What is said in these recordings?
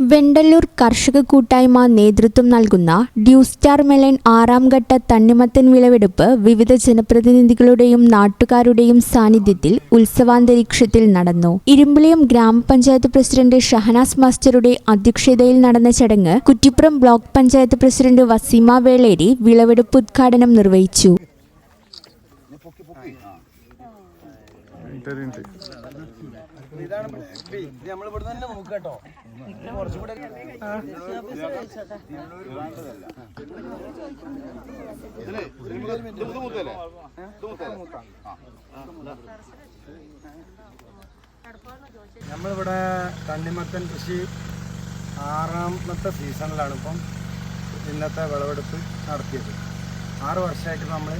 വെണ്ടല്ലൂർ കർഷക കൂട്ടായ്മ നേതൃത്വം നൽകുന്ന ഡ്യൂസ്റ്റാർ മെലൻ ആറാം ഘട്ട തണ്ണിമത്തൻ വിളവെടുപ്പ് വിവിധ ജനപ്രതിനിധികളുടെയും നാട്ടുകാരുടെയും സാന്നിധ്യത്തിൽ ഉത്സവാന്തരീക്ഷത്തിൽ നടന്നു. ഇരുമ്പിളിയം ഗ്രാമപഞ്ചായത്ത് പ്രസിഡന്റ് ഷഹനാസ് മാസ്റ്ററുടെ അധ്യക്ഷതയിൽ നടന്ന ചടങ്ങ് കുറ്റിപ്പുറം ബ്ലോക്ക് പഞ്ചായത്ത് പ്രസിഡന്റ് വസീമ വേളേരി വിളവെടുപ്പ് ഉദ്ഘാടനം നിർവഹിച്ചു. നമ്മൾ തന്നെ നമ്മളിവിടെ കണ്ണിമത്തൻ കൃഷി ആറാമത്തെ സീസണിലാണ് ഇപ്പം ഇന്നത്തെ വിളവെടുപ്പ് നടത്തിയത്. ആറ് വർഷമായിട്ട് നമ്മൾ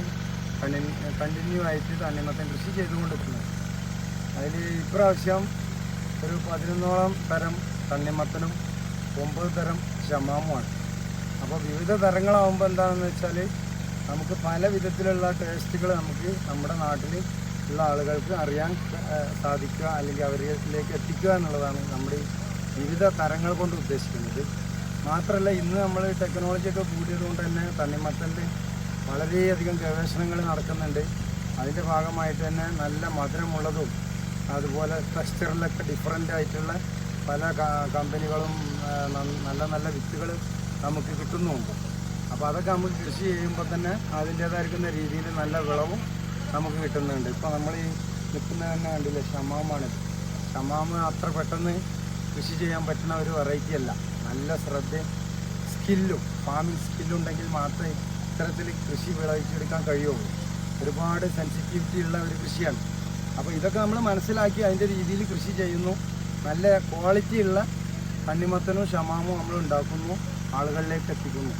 കണ്ടിന്യൂ ആയിട്ട് തണ്ണിമത്തൻ കൃഷി ചെയ്തുകൊണ്ടിരിക്കുന്നത് അതിൽ ഇപ്രാവശ്യം ഒരു പതിനൊന്നോളം തരം തണ്ണിമത്തനും ഒമ്പത് തരം ഷമാമുമാണ്. അപ്പോൾ വിവിധ തരങ്ങളാവുമ്പോൾ എന്താണെന്ന് വെച്ചാൽ നമുക്ക് പല വിധത്തിലുള്ള ടേസ്റ്റുകൾ നമുക്ക് നമ്മുടെ നാട്ടിൽ ഉള്ള ആളുകൾക്ക് അറിയാൻ സാധിക്കുക അല്ലെങ്കിൽ അവരിലേക്ക് എത്തിക്കുക എന്നുള്ളതാണ് നമ്മുടെ വിവിധ തരങ്ങൾ കൊണ്ട് ഉദ്ദേശിക്കുന്നത്. മാത്രമല്ല ഇന്ന് നമ്മൾ ടെക്നോളജിയൊക്കെ കൂടിയത് കൊണ്ട് തന്നെ തണ്ണിമത്തന്റെ വളരെയധികം ഗവേഷണങ്ങൾ നടക്കുന്നുണ്ട്. അതിന്റെ ഭാഗമായിട്ട് തന്നെ നല്ല മധുരമുള്ളതും അതുപോലെ ടെക്സ്ചറിലൊക്കെ ഡിഫറെന്റ് ആയിട്ടുള്ള പല കമ്പനികളും നല്ല നല്ല വിത്തുകൾ നമുക്ക് കിട്ടുന്നുമുണ്ട് അപ്പോൾ അതൊക്കെ നമുക്ക് കൃഷി ചെയ്യുമ്പോൾ തന്നെ അതിന്റേതായിരിക്കുന്ന രീതിയിൽ നല്ല വിളവും നമുക്ക് കിട്ടുന്നുണ്ട്. ഇപ്പോൾ നമ്മൾ ഈ നിൽക്കുന്ന തന്നെ കണ്ടില്ലേ ഷമാമാണ്. ഷമാമ് അത്ര പെട്ടെന്ന് കൃഷി ചെയ്യാൻ പറ്റുന്ന ഒരു വെറൈറ്റി അല്ല. നല്ല ശ്രദ്ധയും സ്കില്ലും ഫാമിംഗ് സ്കില്ലുണ്ടെങ്കിൽ മാത്രമേ ഇത്തരത്തിൽ കൃഷി വിളയിച്ചെടുക്കാൻ കഴിയുള്ളൂ. ഒരുപാട് സെൻസിറ്റിവിറ്റി ഉള്ള ഒരു കൃഷിയാണ്. അപ്പോൾ ഇതൊക്കെ നമ്മൾ മനസ്സിലാക്കി അതിന്റെ രീതിയിൽ കൃഷി ചെയ്യുന്നു. നല്ല ക്വാളിറ്റി ഉള്ള തണ്ണിമത്തനും ഷമാമും നമ്മൾ ഉണ്ടാക്കുന്നു. ആളുകളിലേക്ക് എത്തിക്കുന്നു.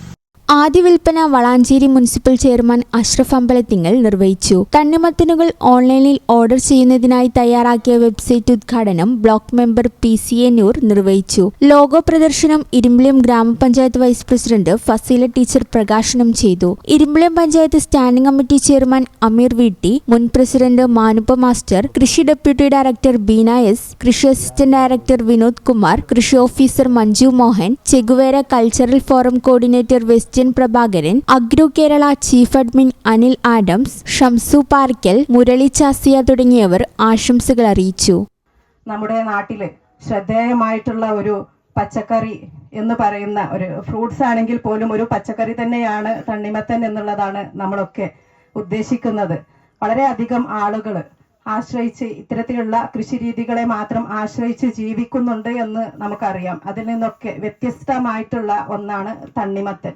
ആദ്യ വിൽപ്പന വളാഞ്ചേരി മുനിസിപ്പൽ ചെയർമാൻ അഷ്റഫ് അമ്പലത്തിങ്ങൽ നിർവഹിച്ചു. തണ്ണിമത്തനുകൾ ഓൺലൈനിൽ ഓർഡർ ചെയ്യുന്നതിനായി തയ്യാറാക്കിയ വെബ്സൈറ്റ് ഉദ്ഘാടനം block member P C A Noor നിർവഹിച്ചു. ലോഗോ പ്രദർശനം ഇരുമ്പിളിയം ഗ്രാമപഞ്ചായത്ത് വൈസ് പ്രസിഡന്റ് ഫസീല ടീച്ചർ പ്രകാശനം ചെയ്തു. Irimbiliyam panchayat standing committee chairman Ameer Veetti മുൻ പ്രസിഡന്റ് മാനുപ്പ മാസ്റ്റർ കൃഷി ഡെപ്യൂട്ടി ഡയറക്ടർ ബീന എസ് കൃഷി അസിസ്റ്റന്റ് ഡയറക്ടർ വിനോദ് കുമാർ കൃഷി officer Manju Mohan Che Guevara cultural forum coordinator Prabhakaran Agro Kerala chief admin Anil Adams Shamsu Parakkal Murali Chasiya തുടങ്ങിയവർ ആശംസകൾ അറിയിച്ചു. നമ്മുടെ നാട്ടിൽ ശ്രദ്ധേയമായിട്ടുള്ള ഒരു പച്ചക്കറി എന്ന് പറയുന്ന ഒരു ഫ്രൂട്ട്സ് ആണെങ്കിൽ പോലും ഒരു പച്ചക്കറി തന്നെയാണ് തണ്ണിമത്തൻ എന്നുള്ളതാണ് നമ്മളൊക്കെ ഉദ്ദേശിക്കുന്നത്. വളരെയധികം ആളുകൾ ആശ്രയിച്ച് ഇത്തരത്തിലുള്ള കൃഷി രീതികളെ മാത്രം ആശ്രയിച്ച് ജീവിക്കുന്നുണ്ട് എന്ന് നമുക്കറിയാം. അതിൽ നിന്നൊക്കെ വ്യത്യസ്തമായിട്ടുള്ള ഒന്നാണ് തണ്ണിമത്തൻ.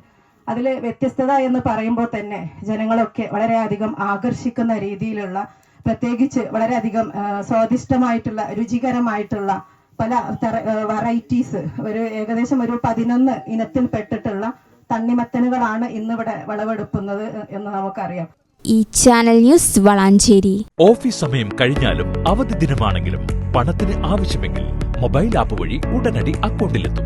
അതിൽ വ്യത്യസ്തത എന്ന് പറയുമ്പോൾ തന്നെ ജനങ്ങളൊക്കെ വളരെയധികം ആകർഷിക്കുന്ന രീതിയിലുള്ള പ്രത്യേകിച്ച് വളരെയധികം സ്വാദിഷ്ടമായിട്ടുള്ള രുചികരമായിട്ടുള്ള പല വെറൈറ്റീസ് ഒരു ഏകദേശം ഒരു പതിനൊന്ന് ഇനത്തിൽപ്പെട്ടിട്ടുള്ള തണ്ണിമത്തനുകളാണ് ഇന്നിവിടെ വിളവെടുക്കുന്നത് എന്ന് നമുക്കറിയാം. ഈ ചാനൽ ന്യൂസ് വളാഞ്ചേരി. ഓഫീസ് സമയം കഴിഞ്ഞാലും അവധി ദിനമാണെങ്കിലും പണത്തിന് ആവശ്യമെങ്കിൽ മൊബൈൽ ആപ്പ് വഴി ഉടനടി അക്കൗണ്ടിലെത്തും.